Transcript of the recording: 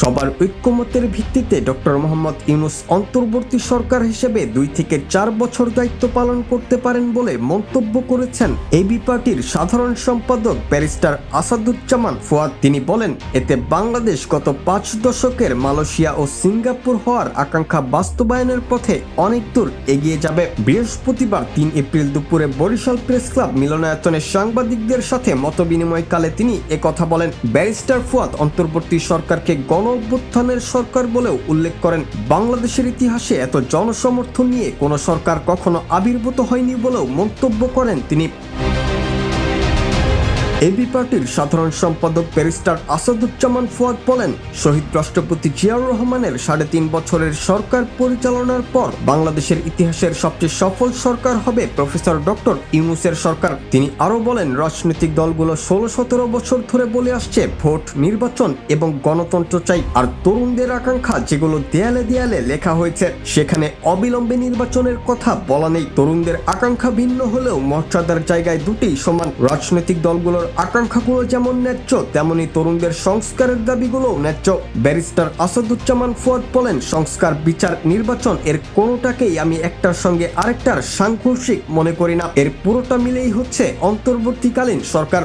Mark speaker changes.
Speaker 1: সবার ঐক্যমতের ভিত্তিতে ডক্টর মোহাম্মদ ইউনুস অন্তর্বর্তী সরকার হিসেবে দুই থেকে চার বছর দায়িত্ব পালন করতে পারেন বলে মন্তব্য করেছেন এবি পার্টির সাধারণ সম্পাদক ব্যারিস্টার আসাদুজ্জামান ফুয়াদ। তিনি বলেন, এতে বাংলাদেশ গত পাঁচ দশকের মালয়েশিয়া ও সিঙ্গাপুর হওয়ার আকাঙ্ক্ষা বাস্তবায়নের পথে অনেক দূর এগিয়ে যাবে। বৃহস্পতিবার তিন এপ্রিল দুপুরে বরিশাল প্রেস ক্লাব মিলনায়তনে সাংবাদিকদের সাথে মতবিনিময়কালে তিনি একথা বলেন। ব্যারিস্টার ফুয়াদ অন্তর্বর্তী সরকারকে গণ অভ্যুত্থানের সরকার বলেও উল্লেখ করেন, বাংলাদেশের ইতিহাসে এত জনসমর্থন নিয়ে কোনো সরকার কখনো আবির্ভূত হয়নি বলেও মন্তব্য করেন তিনি। এবি পার্টির সাধারণ সম্পাদক ব্যারিস্টার আসাদুজ্জামান ফুয়াদ বলেন, শহীদ রাষ্ট্রপতি জিয়াউর রহমানের সাড়ে তিন বছরের সরকার পরিচালনার পর বাংলাদেশের ইতিহাসের সবচেয়ে সফল সরকার হবে প্রফেসর ডক্টর ইউনুসের সরকার। তিনি আরও বলেন, রাজনৈতিক দলগুলো ষোলো সতেরো বছর ধরে বলে আসছে, ভোট, নির্বাচন এবং গণতন্ত্র চাই। আর তরুণদের আকাঙ্ক্ষা যেগুলো দেয়ালে দেয়ালে লেখা হয়েছে, সেখানে অবিলম্বে নির্বাচনের কথা বলা নেই। তরুণদের আকাঙ্ক্ষা ভিন্ন হলেও মর্যাদার জায়গায় দুটি সমান। রাজনৈতিক দলগুলোর আকাঙ্ক্ষাগুলো যেমন ন্যায্য, তেমনি তরুণদের সংস্কারের দাবিগুলোও ন্যায্য। ব্যারিস্টার আসাদুজ্জামান ফুয়াদ বলেন, সংস্কার, বিচার, নির্বাচন এর কোনোটাকেই আমি একটার সঙ্গে আরেকটার সাংঘর্ষিক মনে করি না। এর পুরোটা মিলেই হচ্ছে অন্তর্বর্তীকালীন সরকার।